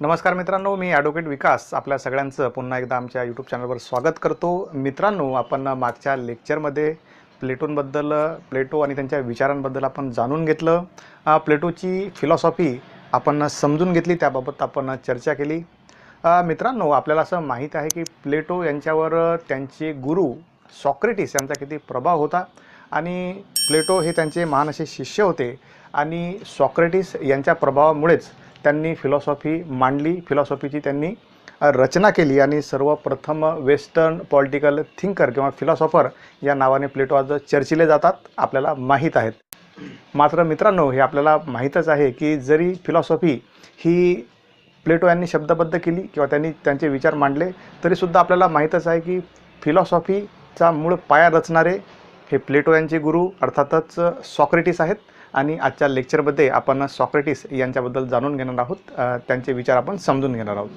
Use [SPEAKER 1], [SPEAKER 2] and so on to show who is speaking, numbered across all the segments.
[SPEAKER 1] नमस्कार मित्रांनो मी ॲडव्होकेट विकास आपल्या सगळ्यांचं पुन्हा एकदा आमच्या यूट्यूब चॅनलवर स्वागत करतो. मित्रांनो आपण मागच्या लेक्चरमध्ये प्लेटोंबद्दल प्लेटो आणि त्यांच्या विचारांबद्दल आपण जाणून घेतलं. प्लेटोची फिलॉसॉफी आपण समजून घेतली त्याबाबत आपण चर्चा केली. मित्रांनो आपल्याला असं माहीत आहे की प्लेटो यांच्यावर त्यांचे गुरु सॉक्रेटिस यांचा किती प्रभाव होता आणि प्लेटो हे त्यांचे महान असे शिष्य होते आणि सॉक्रेटिस यांच्या प्रभावामुळेच त्यांनी फिलॉसॉफी मांडली. फिलॉसॉफीची त्यांनी रचना केली आणि सर्वप्रथम वेस्टर्न पॉलिटिकल थिंकर किंवा फिलॉसॉफर या नावाने प्लेटो आज चर्चिले जातात. आपल्याला माहीत आहेत. मात्र मित्रांनो हे आपल्याला माहीतच आहे की जरी फिलॉसॉफी ही प्लेटो यांनी शब्दबद्ध केली किंवा त्यांनी त्यांचे विचार मांडले तरीसुद्धा आपल्याला माहीतच आहे की फिलॉसॉफीचा मूळ पाया रचणारे हे प्लेटो यांचे गुरु अर्थातच सॉक्रेटिस आहेत. आणि आजच्या लेक्चरमध्ये आपण सॉक्रेटिस यांच्याबद्दल जाणून घेणार आहोत. त्यांचे विचार आपण समजून घेणार आहोत.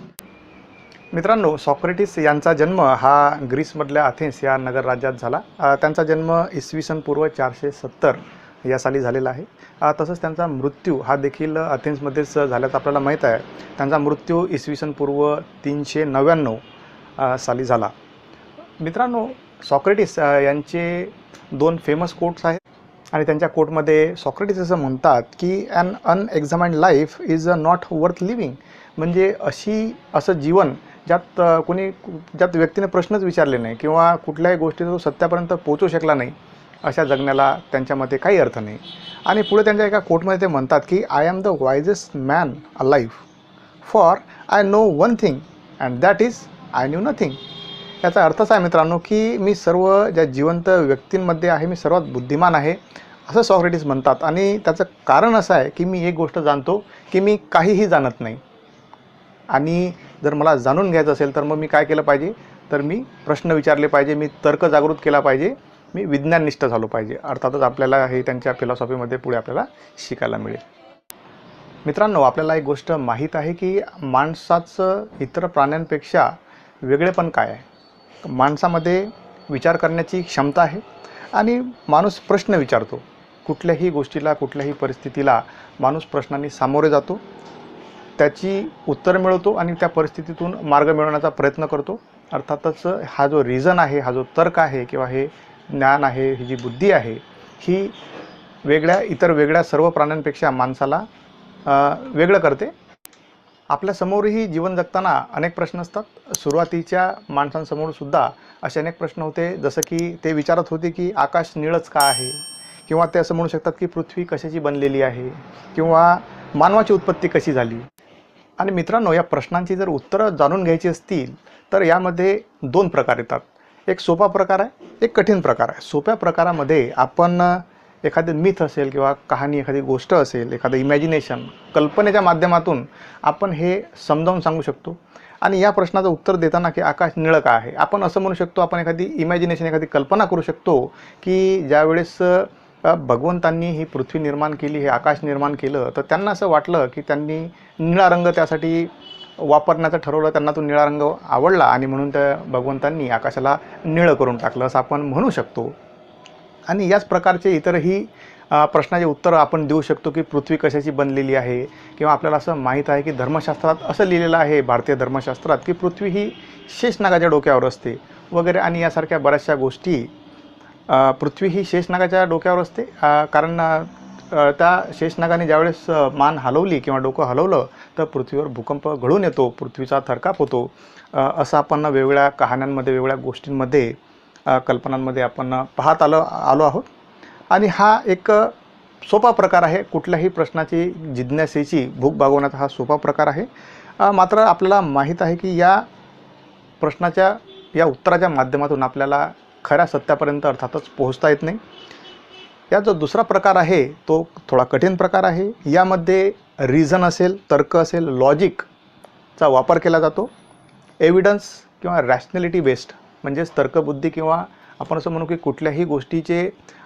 [SPEAKER 1] मित्रांनो सॉक्रेटिस यांचा जन्म हा ग्रीसमधल्या अथेन्स या नगर राज्यात झाला. त्यांचा जन्म इसवी सन पूर्व चारशे सत्तर या साली झालेला आहे. तसंच त्यांचा मृत्यू हा देखील अथेन्समध्येच झाल्याचं आपल्याला माहीत आहे. त्यांचा मृत्यू इसवी सन पूर्व तीनशे नव्याण्णव साली झाला. मित्रांनो सॉक्रेटिस यांचे दोन फेमस कोट्स आहेत. आणि त्यांच्या कोटमध्ये सॉक्रेटिस असं म्हणतात की an unexamined life is a not worth living म्हणजे अशी असं जीवन ज्यात कोणी ज्यात व्यक्तीने प्रश्नच विचारले नाही किंवा कुठल्याही गोष्टीचा तो सत्यापर्यंत पोचू शकला नाही अशा जगण्याला त्यांच्यामध्ये काही अर्थ नाही. आणि पुढे त्यांच्या एका कोटमध्ये ते म्हणतात की I am the wisest man a life for I know one thing and that is I knew nothing याचा अर्थच आहे मित्रांनो की मी सर्व ज्या जिवंत व्यक्तींमध्ये आहे मी सर्वात बुद्धिमान आहे असं सॉक्रेटिस म्हणतात. आणि त्याचं कारण असं आहे की मी एक गोष्ट जाणतो की मी काहीही जाणत नाही. आणि जर मला जाणून घ्यायचं असेल तर मग मी काय केलं पाहिजे? तर मी प्रश्न विचारले पाहिजे मी तर्क जागृत केला पाहिजे मी विज्ञाननिष्ठ झालो पाहिजे. अर्थातच आपल्याला हे त्यांच्या फिलॉसॉफीमध्ये पुढे आपल्याला शिकायला मिळेल. मित्रांनो आपल्याला एक गोष्ट माहीत आहे की माणसाचं इतर प्राण्यांपेक्षा वेगळेपण काय आहे? माणसामध्ये विचार करण्याची क्षमता आहे आणि माणूस प्रश्न विचारतो. कुठल्याही गोष्टीला कुठल्याही परिस्थितीला माणूस प्रश्नांनी सामोरे जातो. त्याची उत्तर मिळवतो आणि त्या परिस्थितीतून मार्ग मिळवण्याचा प्रयत्न करतो. अर्थातच हा जो रिझन आहे हा जो तर्क आहे किंवा हे ज्ञान आहे ही जी बुद्धी आहे ही वेगळ्या इतर वेगळ्या सर्व प्राण्यांपेक्षा माणसाला वेगळं करते. आपल्यासमोरही जीवन जगताना अनेक प्रश्न असतात. सुरुवातीच्या माणसांसमोर सुद्धा असे अनेक प्रश्न होते. जसं की ते विचारत होते की आकाश निळच का आहे? किंवा ते असं म्हणू शकतात की पृथ्वी कशाची बनलेली आहे? किंवा मानवाची उत्पत्ती कशी झाली? आणि मित्रांनो या प्रश्नांची जर उत्तरं जाणून घ्यायची असतील तर यामध्ये दोन प्रकार येतात. एक सोपा प्रकार आहे एक कठीण प्रकार आहे. सोप्या प्रकारामध्ये आपण एखादं मिथ असेल किंवा कहाणी एखादी गोष्ट असेल एखादं इमॅजिनेशन कल्पनेच्या माध्यमातून आपण हे समजावून सांगू शकतो. आणि या प्रश्नाचं उत्तर देताना की आकाश निळं का आहे? आपण असं म्हणू शकतो आपण एखादी इमॅजिनेशन एखादी कल्पना करू शकतो की ज्यावेळेस भगवंतांनी ही पृथ्वी निर्माण केली हे आकाश निर्माण केलं तर त्यांना असं वाटलं की त्यांनी निळा रंग त्यासाठी वापरण्याचं ठरवलं त्यांना तो निळा रंग आवडला आणि म्हणून त्या भगवंतांनी आकाशाला निळं करून टाकलं असं आपण म्हणू शकतो. आणि याच प्रकारचे इतरही प्रश्नाचे उत्तरं आपण देऊ शकतो की पृथ्वी कशाची बनलेली आहे किंवा आपल्याला असं माहीत आहे की धर्मशास्त्रात असं लिहिलेलं आहे भारतीय धर्मशास्त्रात की पृथ्वी ही शेषनागाच्या डोक्यावर असते वगैरे आणि यासारख्या बऱ्याचशा गोष्टी पृथ्वी ही शेषनागाच्या डोक्यावर असते. कारण त्या शेषनागाने ज्यावेळेस मान हलवली किंवा डोकं हलवलं तर पृथ्वीवर भूकंप घडून येतो पृथ्वीचा थरकाप होतो. असं आपण वेगवेगळ्या कहाण्यांमध्ये वेगवेगळ्या गोष्टींमध्ये कल्पनांमध्ये आपण पाहत आलो आलो आहोत. आणि हा एक सोपा प्रकार आहे. कुठल्याही प्रश्नाची जिज्ञासेची भूक भागवण्याचा हा सोपा प्रकार आहे. मात्र आपल्याला माहीत आहे की या प्रश्नाच्या या उत्तराच्या माध्यमातून आपल्याला खऱ्या सत्यापर्यंत अर्थातच पोहोचता येत नाही. या जो दुसरा प्रकार आहे तो थोडा कठीण प्रकार आहे. यामध्ये रिझन असेल तर्क असेल लॉजिकचा वापर केला जातो. एव्हिडन्स किंवा रॅशनॅलिटी बेस्ड म्हणजेच तर्कबुद्धी किंवा आपण असं म्हणू की कुठल्याही गोष्टीचे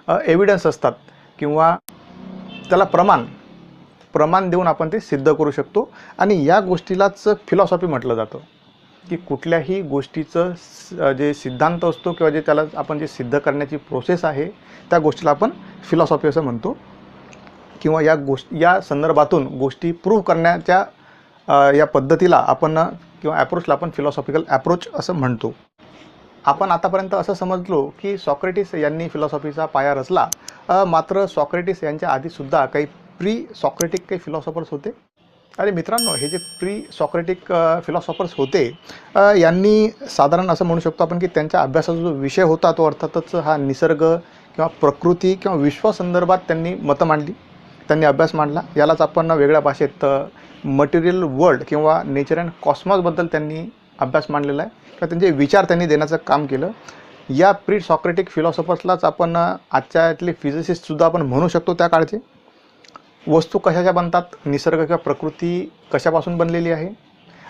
[SPEAKER 1] एव्हिडन्स असतात किंवा त्याला प्रमाण प्रमाण देऊन आपण ते सिद्ध करू शकतो. आणि या गोष्टीलाच फिलॉसॉफी म्हटलं जातं की कुठल्याही गोष्टीचं जे सिद्धांत असतो किंवा जे त्याला आपण जे सिद्ध करण्याची प्रोसेस आहे त्या गोष्टीला आपण फिलॉसॉफी असं म्हणतो. किंवा या गोष्ट या संदर्भातून गोष्टी प्रूव्ह करण्याच्या या पद्धतीला आपण किंवा ॲप्रोचला आपण फिलॉसॉफिकल ॲप्रोच असं म्हणतो. आपण आतापर्यंत असं समजलो की सॉक्रेटिस यांनी फिलॉसॉफीचा पाया रचला. मात्र सॉक्रेटिस यांच्या आधीसुद्धा काही प्री सॉक्रेटिक काही फिलॉसॉफर्स होते. आणि मित्रांनो हे जे प्री सॉक्रेटिक फिलॉसॉफर्स होते यांनी साधारण असं म्हणू शकतो आपण की त्यांच्या अभ्यासाचा जो विषय होता तो अर्थातच हा निसर्ग किंवा प्रकृती किंवा विश्वासंदर्भात त्यांनी मतं मांडली. त्यांनी अभ्यास मांडला. यालाच आपण वेगळ्या भाषेत मटेरियल वर्ल्ड किंवा नेचर अँड कॉस्मॉसबद्दल त्यांनी अभ्यास मांडलेला आहे. किंवा त्यांचे विचार त्यांनी देण्याचं काम केलं. या प्री सॉक्रेटिक फिलॉसॉफर्सलाच आपण आजच्यातले आजच्या फिजिसिस्टसुद्धा आपण म्हणू शकतो त्या काळचे. वस्तू कशाच्या बनतात? निसर्ग किंवा प्रकृती कशापासून बनलेली आहे?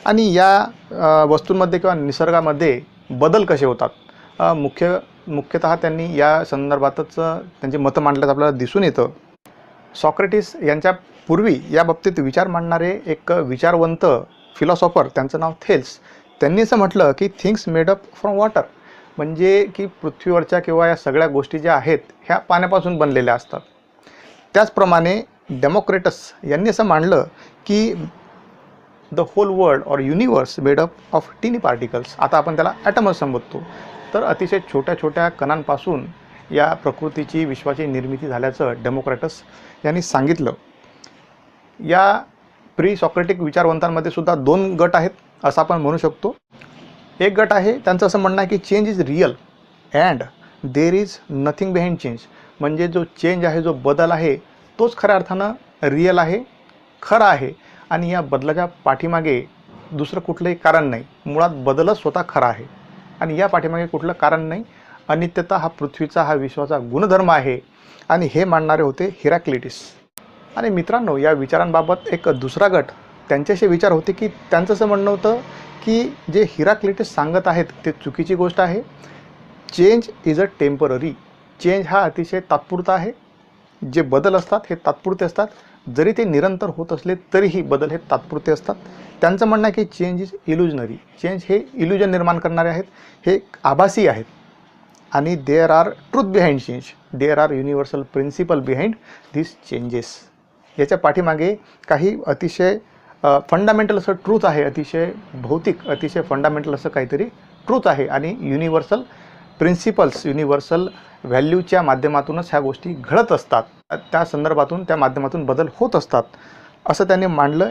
[SPEAKER 1] आणि या वस्तूंमध्ये किंवा निसर्गामध्ये बदल कसे होतात? मुख्य मुख्यतः त्यांनी या संदर्भातच त्यांचे मतं मांडल्याचं आपल्याला दिसून येतं. सॉक्रेटिस यांच्या पूर्वी या बाबतीत विचार मांडणारे एक विचारवंत फिलॉसॉफर त्यांचं नाव थेल्स त्यांनी असं म्हटलं की things made up from water म्हणजे की पृथ्वीवरच्या किंवा या सगळ्या गोष्टी ज्या आहेत ह्या पाण्यापासून बनलेल्या असतात. त्याचप्रमाणे डेमोक्रेटस यांनी असं मांडलं की the whole world or universe made up of tiny particles आता आपण त्याला ॲटमच संबोधतो. तर अतिशय छोट्या छोट्या कणांपासून या प्रकृतीची विश्वाची निर्मिती झाल्याचं डेमोक्रॅटस यांनी सांगितलं. या प्री सॉक्रेटिक विचारवंतांमध्ये सुद्धा दोन गट आहेत. असं आपण म्हणू शकतो. एक गट आहे त्यांचं असं म्हणणं आहे की change is real and there is nothing behind change म्हणजे जो चेंज आहे जो बदल आहे तोच खऱ्या अर्थानं रिअल आहे खरा आहे. आणि या बदलाच्या पाठीमागे दुसरं कुठलंही कारण नाही. मुळात बदलच स्वतः खरा आहे. आणि या पाठीमागे कुठलं कारण नाही? अनित्यता हा पृथ्वीचा हा विश्वाचा गुणधर्म आहे. आणि हे मांडणारे होते हिराक्लिटिस. आणि मित्रांनो या विचारांबाबत एक दुसरा गट त्यांच्याशी विचार होते की त्यांचं असं म्हणणं होतं की जे हिराक्लिटिस सांगत आहेत ते चुकीची गोष्ट आहे. Change is a temporary. Change हा अतिशय तात्पुरता आहे. जे बदल असतात हे तात्पुरते असतात. जरी ते निरंतर होत असले तरीही बदल हे तात्पुरते असतात. त्यांचं म्हणणं आहे की चेंज इज इल्युजनरी. चेंज हे इल्युजन निर्माण करणारे आहेत. हे आभासी आहेत. आणि there are truth behind change there are universal principle behind this changes याच्या पाठीमागे काही अतिशय फंडामेंटल असं ट्रूथ आहे अतिशय भौतिक अतिशय फंडामेंटल असं काहीतरी ट्रूथ आहे. आणि युनिव्हर्सल प्रिन्सिपल्स युनिव्हर्सल व्हॅल्यूच्या माध्यमातूनच ह्या गोष्टी घडत असतात. त्या संदर्भातून त्या माध्यमातून बदल होत असतात असं त्यांनी मांडलं.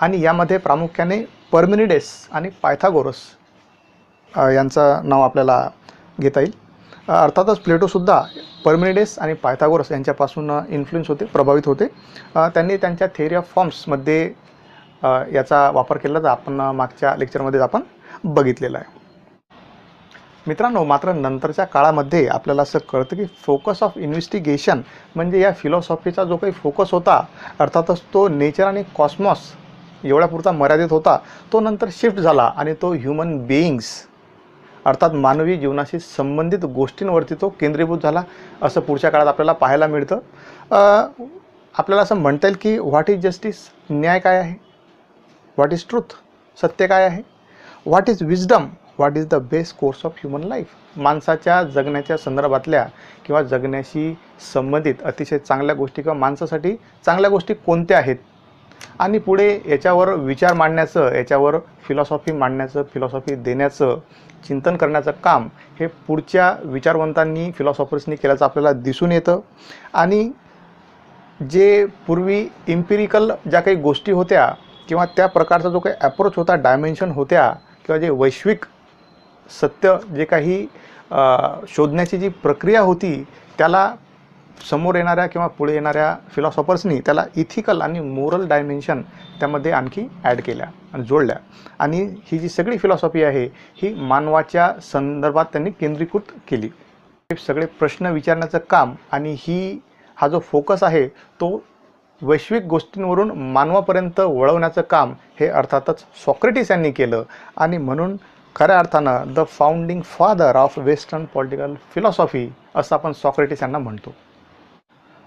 [SPEAKER 1] आणि यामध्ये प्रामुख्याने परमिनिडेस आणि पायथागोरस यांचं नाव आपल्याला घेता येईल. अर्थातच प्लेटोसुद्धा परमिनिडेस आणि पायथागोरस यांच्यापासून इन्फ्लुएन्स होते प्रभावित होते. त्यांनी त्यांच्या थेअरी ऑफ फॉर्म्समध्ये याचा वापर केला तर आपण मागच्या लेक्चरमध्येच आपण बघितलेला आहे. मित्रांनो मात्र नंतरच्या काळामध्ये आपल्याला असं कळतं की फोकस ऑफ इन्व्हेस्टिगेशन म्हणजे या फिलॉसॉफीचा जो काही फोकस होता अर्थातच तो नेचर आणि कॉस्मॉस एवढ्यापुरता मर्यादित होता तो नंतर शिफ्ट झाला आणि तो ह्युमन बिईंग्स अर्थात मानवी जीवनाशी संबंधित गोष्टींवरती तो केंद्रीभूत झाला असं पुढच्या काळात आपल्याला पाहायला मिळतं. आपल्याला असं म्हणता येईल की व्हॉट इज जस्टिस न्याय काय आहे? व्हॉट इज ट्रूथ सत्य काय आहे? What is wisdom what is the best course of human life माणसाच्या जगण्याच्या संदर्भातल्या किंवा जगण्याशी संबंधित अतिशय चांगल्या गोष्टी किंवा माणसासाठी चांगल्या गोष्टी कोणत्या आहेत? आणि पुढे याच्यावर विचार मांडण्याचं याच्यावर फिलॉसॉफी मांडण्याचं फिलॉसॉफी देण्याचं चिंतन करण्याचं काम हे पुढच्या विचारवंतांनी फिलॉसॉफर्सनी केल्याचं आपल्याला दिसून येतं. आणि जे पूर्वी इम्पिरिकल ज्या काही गोष्टी होत्या किंवा त्या प्रकारचा जो काही ॲप्रोच होता डायमेन्शन होत्या किंवा जे वैश्विक सत्य जे काही शोधण्याची जी प्रक्रिया होती त्याला समोर येणाऱ्या किंवा पुढे येणाऱ्या फिलॉसॉफर्सनी त्याला इथिकल आणि मोरल डायमेन्शन त्यामध्ये आणखी ॲड केल्या आणि जोडल्या. आणि ही जी सगळी फिलॉसॉफी आहे ही मानवाच्या संदर्भात त्यांनी केंद्रीकृत केली. हे सगळे प्रश्न विचारण्याचं काम आणि ही हा जो फोकस आहे तो वैश्विक गोष्टींवरून मानवापर्यंत वळवण्याचं काम हे अर्थातच सॉक्रेटिस यांनी केलं. आणि म्हणून खऱ्या अर्थानं the founding father of western political philosophy असं आपण सॉक्रेटिस यांना म्हणतो.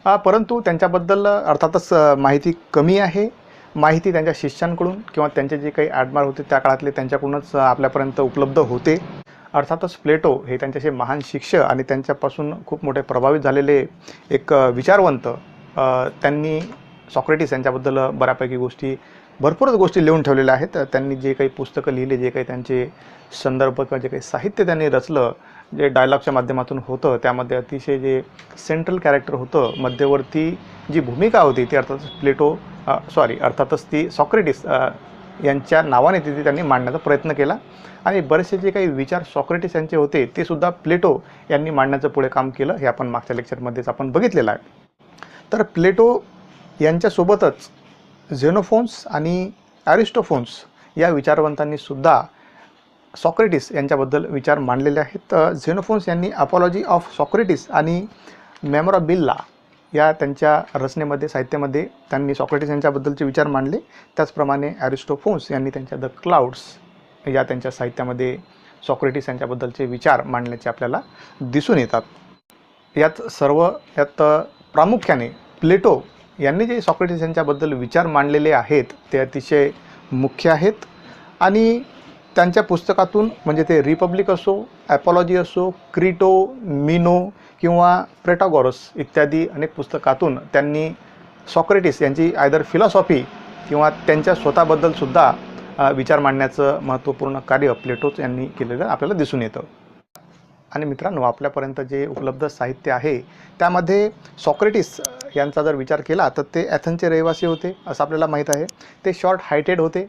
[SPEAKER 1] परंतु त्यांच्याबद्दल अर्थातच माहिती कमी आहे. माहिती त्यांच्या शिष्यांकडून किंवा त्यांचे जे काही ॲडमार होते त्या काळातले त्यांच्याकडूनच आपल्यापर्यंत उपलब्ध होते. अर्थातच प्लेटो हे त्यांच्याशी महान शिष्य आणि त्यांच्यापासून खूप मोठे प्रभावित झालेले एक विचारवंत त्यांनी सॉक्रेटिस यांच्याबद्दल बऱ्यापैकी गोष्टी भरपूरच गोष्टी लिहून ठेवलेल्या आहेत. त्यांनी जे काही पुस्तकं लिहिले जे काही त्यांचे संदर्भ किंवा जे काही साहित्य त्यांनी रचलं जे डायलॉगच्या माध्यमातून होतं त्यामध्ये अतिशय जे सेंट्रल कॅरेक्टर होतं मध्यवर्ती जी भूमिका होती ती अर्थातच प्लेटो सॉरी अर्थातच ती सॉक्रेटिस यांच्या नावाने तिथे त्यांनी मांडण्याचा प्रयत्न केला. आणि बरेचसे जे काही विचार सॉक्रेटिस यांचे होते ते सुद्धा प्लेटो यांनी मांडण्याचं पुढे काम केलं. हे आपण मागच्या लेक्चरमध्येच आपण बघितलेलं आहे. तर प्लेटो यांच्यासोबतच झेनोफोन्स आणि ॲरिस्टोफोन्स या विचारवंतांनी सुद्धा सॉक्रेटिस यांच्याबद्दल विचार मांडलेले आहेत. झेनोफोन्स यांनी अपॉलॉजी ऑफ सॉक्रेटिस आणि मेमोराबिल्ला या त्यांच्या रचनेमध्ये साहित्यामध्ये त्यांनी सॉक्रेटिस यांच्याबद्दलचे विचार मांडले. त्याचप्रमाणे ॲरिस्टोफोन्स यांनी त्यांच्या द क्लाउड्स या त्यांच्या साहित्यामध्ये सॉक्रेटिस यांच्याबद्दलचे विचार मांडण्याचे आपल्याला दिसून येतात. यात सर्व यात प्रामुख्याने प्लेटो यांनी जे सॉक्रेटिस यांच्याबद्दल विचार मांडलेले आहेत ते अतिशय मुख्य आहेत. आणि त्यांच्या पुस्तकातून म्हणजे ते रिपब्लिक असो ॲपॉलॉजी असो क्रिटो मिनो किंवा प्रेटागॉरस इत्यादी अनेक पुस्तकातून त्यांनी सॉक्रेटिस यांची आयदर फिलॉसॉफी किंवा त्यांच्या स्वतःबद्दलसुद्धा विचार मांडण्याचं महत्त्वपूर्ण कार्य प्लेटोच यांनी केलेलं आपल्याला दिसून येतं. आणि मित्रांनो आपल्यापर्यंत जे उपलब्ध साहित्य आहे त्यामध्ये सॉक्रेटिस यांचा जर विचार केला तर ते ॲथनचे रहिवासी होते असं आपल्याला माहीत आहे. ते शॉर्ट हायटेड होते.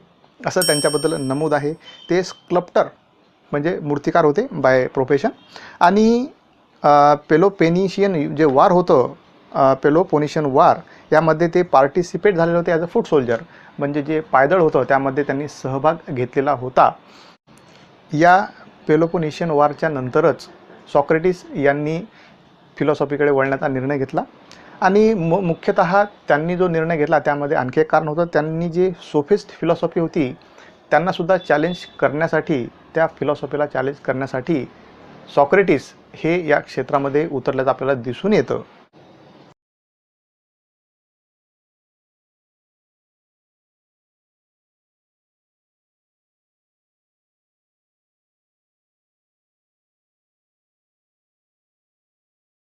[SPEAKER 1] असं त्यांच्याबद्दल नमूद आहे. ते स्क्लप्टर म्हणजे मूर्तिकार होते बाय प्रोफेशन आणि पेलोपेनिशियन जे वार होतं पेलोपोनिशियन वार यामध्ये ते पार्टिसिपेट झालेले होते ॲज अ फूट सोल्जर म्हणजे जे पायदळ होतं त्यामध्ये त्यांनी सहभाग घेतलेला होता. या पेलोपोनिशियन वारच्या नंतरच सॉक्रेटिस यांनी फिलॉसॉफीकडे वळण्याचा निर्णय घेतला. आणि मु मुख्यतः त्यांनी जो निर्णय घेतला त्यामध्ये आणखी एक कारण होतं. त्यांनी जे सोफिस्ट फिलॉसॉफी होती त्यांनासुद्धा चॅलेंज करण्यासाठी त्या फिलॉसॉफीला चॅलेंज करण्यासाठी सॉक्रेटिस हे या क्षेत्रामध्ये उतरल्याचं आपल्याला दिसून येतं.